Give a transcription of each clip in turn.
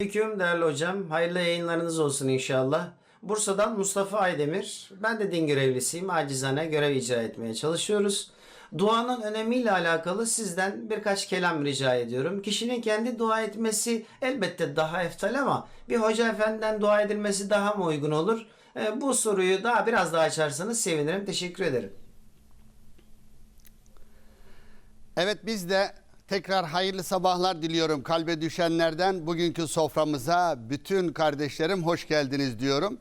Aleyküm değerli hocam. Hayırlı yayınlarınız olsun inşallah. Bursa'dan Mustafa Aydemir. Ben de din görevlisiyim. Acizane görev icra etmeye çalışıyoruz. Duanın önemiyle alakalı sizden birkaç kelam rica ediyorum. Kişinin kendi dua etmesi elbette daha eftal ama bir hoca efendiden dua edilmesi daha mı uygun olur? Ee, bu soruyu daha biraz daha açarsanız sevinirim. Teşekkür ederim. Evet biz de tekrar hayırlı sabahlar diliyorum kalbe düşenlerden. Bugünkü soframıza bütün kardeşlerim hoş geldiniz diyorum.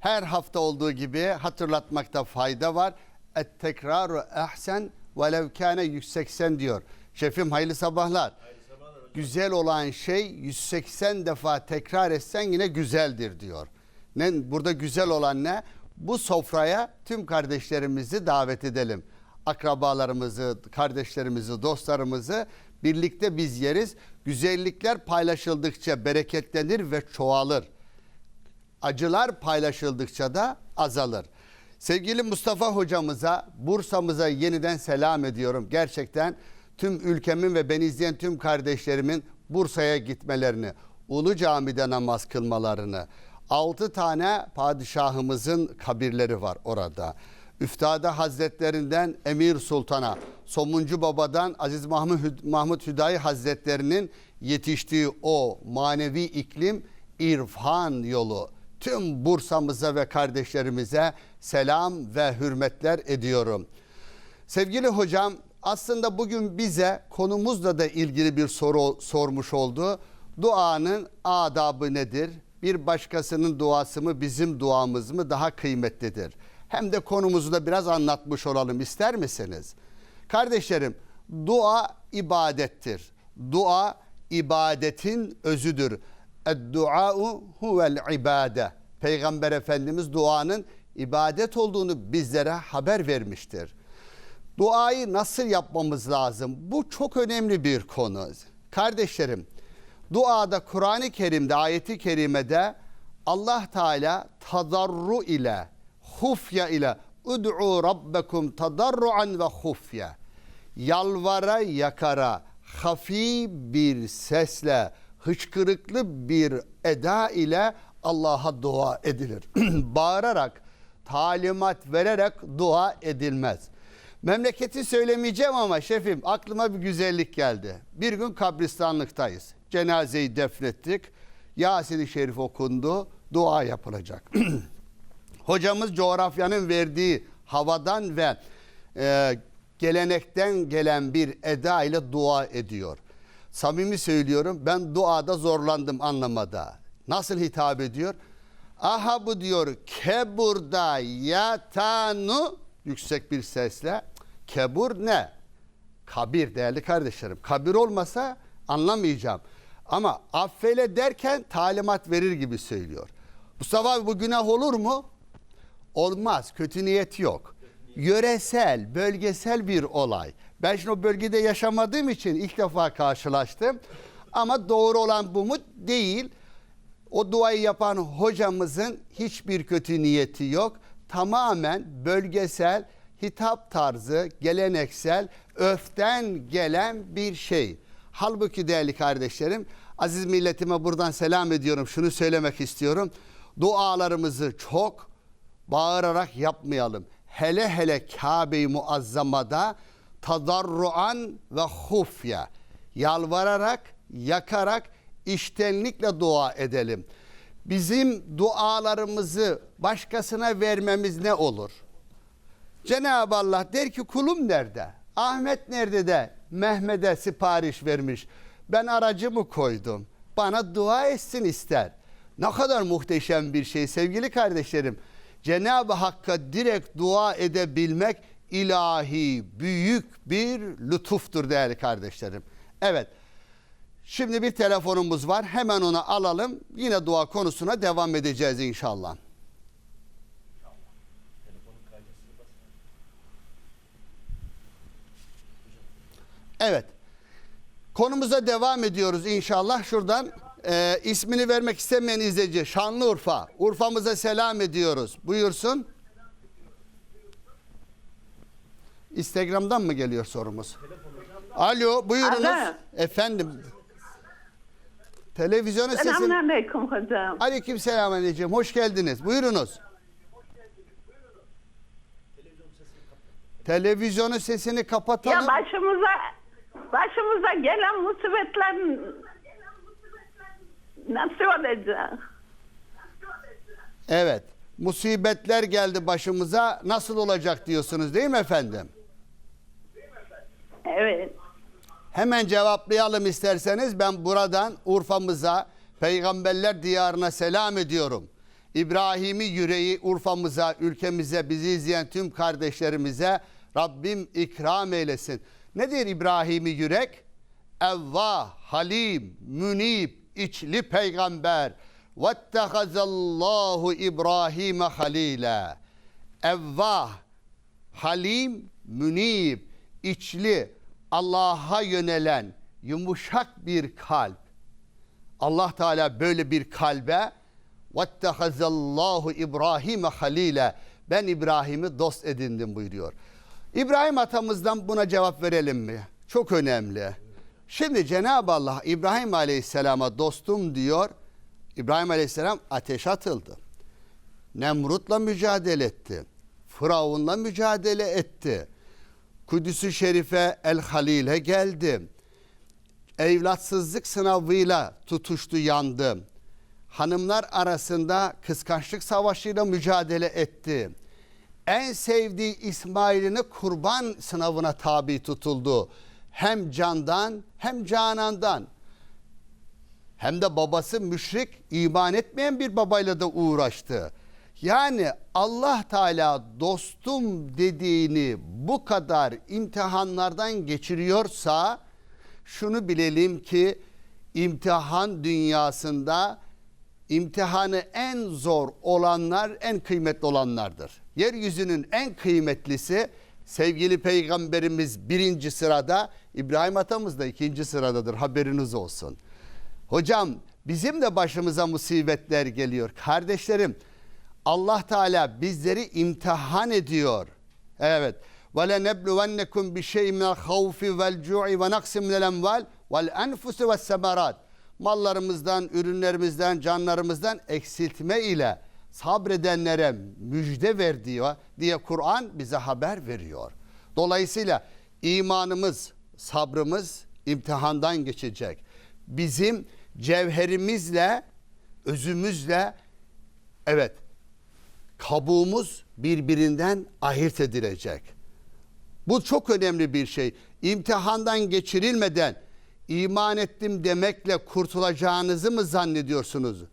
Her hafta olduğu gibi hatırlatmakta fayda var. Et tekraru ehsen velev kâne 180 diyor. Şefim hayırlı sabahlar. Güzel olan şey 180 defa tekrar etsen yine güzeldir diyor. Ne, burada güzel olan ne? Bu sofraya tüm kardeşlerimizi davet edelim. Akrabalarımızı, kardeşlerimizi, dostlarımızı birlikte biz yeriz. Güzellikler paylaşıldıkça bereketlenir ve çoğalır. Acılar paylaşıldıkça da azalır. Sevgili Mustafa hocamıza, Bursa'mıza yeniden selam ediyorum. Gerçekten tüm ülkemin ve beni izleyen tüm kardeşlerimin Bursa'ya gitmelerini, Ulu Cami'de namaz kılmalarını, altı tane padişahımızın kabirleri var orada. Üftada Hazretlerinden Emir Sultan'a, Somuncu Baba'dan Aziz Mahmud Hüdayi Hazretlerinin yetiştiği o manevi iklim irfan yolu. Tüm Bursa'mıza ve kardeşlerimize selam ve hürmetler ediyorum. Sevgili hocam aslında bugün bize konumuzla da ilgili bir soru sormuş oldu. Duanın adabı nedir? Bir başkasının duası mı bizim duamız mı daha kıymetlidir? Hem de konumuzu da biraz anlatmış olalım ister misiniz? Kardeşlerim dua ibadettir. Dua ibadetin özüdür. Ed-dua'u huvel ibade. Peygamber Efendimiz duanın ibadet olduğunu bizlere haber vermiştir. Duayı nasıl yapmamız lazım? Bu çok önemli bir konu. Kardeşlerim, duada Kur'an-ı Kerim'de, ayeti kerimede Allah Teala tadarru ile, hufya ile ud'u rabbekum tadarruan ve hufya. Yalvara yakara, hafi bir sesle, hıçkırıklı bir eda ile Allah'a dua edilir. Bağırarak, talimat vererek dua edilmez. Memleketi söylemeyeceğim ama şefim aklıma bir güzellik geldi. Bir gün kabristanlıktayız. Cenazeyi defnettik. Yasin-i Şerif okundu. Dua yapılacak. Hocamız coğrafyanın verdiği havadan ve e, gelenekten gelen bir eda ile dua ediyor. Samimi söylüyorum ben duada zorlandım anlamada. Nasıl hitap ediyor? Aha bu diyor keburda yatanu yüksek bir sesle kebur ne? Kabir değerli kardeşlerim. Kabir olmasa anlamayacağım. Ama affeyle derken talimat verir gibi söylüyor. Mustafa abi bu günah olur mu? Olmaz. Kötü niyet yok. Yöresel, bölgesel bir olay. Ben şimdi o bölgede yaşamadığım için ilk defa karşılaştım. Ama doğru olan bu mu? Değil. O duayı yapan hocamızın hiçbir kötü niyeti yok. Tamamen bölgesel, hitap tarzı, geleneksel, öften gelen bir şey. Halbuki değerli kardeşlerim, aziz milletime buradan selam ediyorum. Şunu söylemek istiyorum. Dualarımızı çok bağırarak yapmayalım. Hele hele Kabe-i Muazzama'da tadarruan ve hufya yalvararak, yakarak iştenlikle dua edelim. Bizim dualarımızı başkasına vermemiz ne olur? Cenab-ı Allah der ki kulum nerede? Ahmet nerede de Mehmet'e sipariş vermiş. Ben aracımı koydum. Bana dua etsin ister. Ne kadar muhteşem bir şey sevgili kardeşlerim. Cenab-ı Hakk'a direkt dua edebilmek ilahi büyük bir lütuftur değerli kardeşlerim. Evet. Şimdi bir telefonumuz var. Hemen onu alalım. Yine dua konusuna devam edeceğiz inşallah. Evet. Konumuza devam ediyoruz inşallah. Şuradan e, ismini vermek istemeyen izleyici Şanlıurfa. Urfa'mıza selam ediyoruz. Buyursun. Instagram'dan mı geliyor sorumuz? Alo buyurunuz. Alo. Efendim. Televizyonun sesini... Selamünaleyküm hocam. Aleyküm selam anneciğim. Hoş geldiniz. Buyurunuz. Televizyonun sesini kapatalım. Ya başımıza başımıza gelen musibetler nasıl olacak? Evet. Musibetler geldi başımıza. Nasıl olacak diyorsunuz değil mi efendim? Evet. Hemen cevaplayalım isterseniz. Ben buradan Urfa'mıza, peygamberler diyarına selam ediyorum. İbrahim'i yüreği Urfa'mıza, ülkemize, bizi izleyen tüm kardeşlerimize Rabbim ikram eylesin. Nedir İbrahim'i yürek? Evvah, halim, münib, içli peygamber. Vettehazallahu İbrahim'e halile. Evvah, halim, münib, içli, Allah'a yönelen yumuşak bir kalp. Allah Teala böyle bir kalbe vettehazallahu İbrahim'e halile ben İbrahim'i dost edindim buyuruyor. İbrahim atamızdan buna cevap verelim mi? Çok önemli. Şimdi Cenab-ı Allah İbrahim Aleyhisselam'a dostum diyor. İbrahim Aleyhisselam ateş atıldı. Nemrut'la mücadele etti. Firavun'la mücadele etti. Kudüs-ü Şerife El Halil'e geldi. Evlatsızlık sınavıyla tutuştu yandı. Hanımlar arasında kıskançlık savaşıyla mücadele etti. En sevdiği İsmail'ini kurban sınavına tabi tutuldu. Hem candan hem canandan. Hem de babası müşrik, iman etmeyen bir babayla da uğraştı. Yani Allah Teala dostum dediğini bu kadar imtihanlardan geçiriyorsa şunu bilelim ki imtihan dünyasında imtihanı en zor olanlar en kıymetli olanlardır. Yeryüzünün en kıymetlisi sevgili peygamberimiz birinci sırada İbrahim atamız da ikinci sıradadır haberiniz olsun. Hocam bizim de başımıza musibetler geliyor. Kardeşlerim Allah Teala bizleri imtihan ediyor. Evet. Ve le nebluvennekum bi şey'in minel havfi vel cu'i ve naksim minel emval vel enfusi ve semerat. Mallarımızdan, ürünlerimizden, canlarımızdan eksiltme ile sabredenlere müjde ver diyor diye Kur'an bize haber veriyor. Dolayısıyla imanımız, sabrımız imtihandan geçecek. Bizim cevherimizle, özümüzle evet kabuğumuz birbirinden ayırt edilecek. Bu çok önemli bir şey. İmtihandan geçirilmeden iman ettim demekle kurtulacağınızı mı zannediyorsunuz?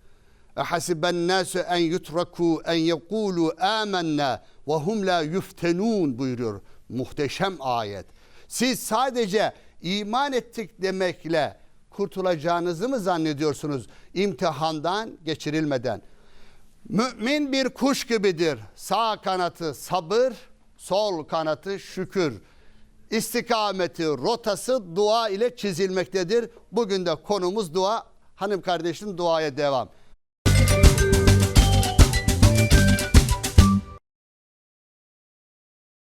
Hasiben nasu en yutraku en yekulu amennâ ve hum la buyuruyor. Muhteşem ayet. Siz sadece iman ettik demekle kurtulacağınızı mı zannediyorsunuz imtihandan geçirilmeden? Mümin bir kuş gibidir. Sağ kanatı sabır, sol kanatı şükür. İstikameti, rotası dua ile çizilmektedir. Bugün de konumuz dua. Hanım kardeşim duaya devam.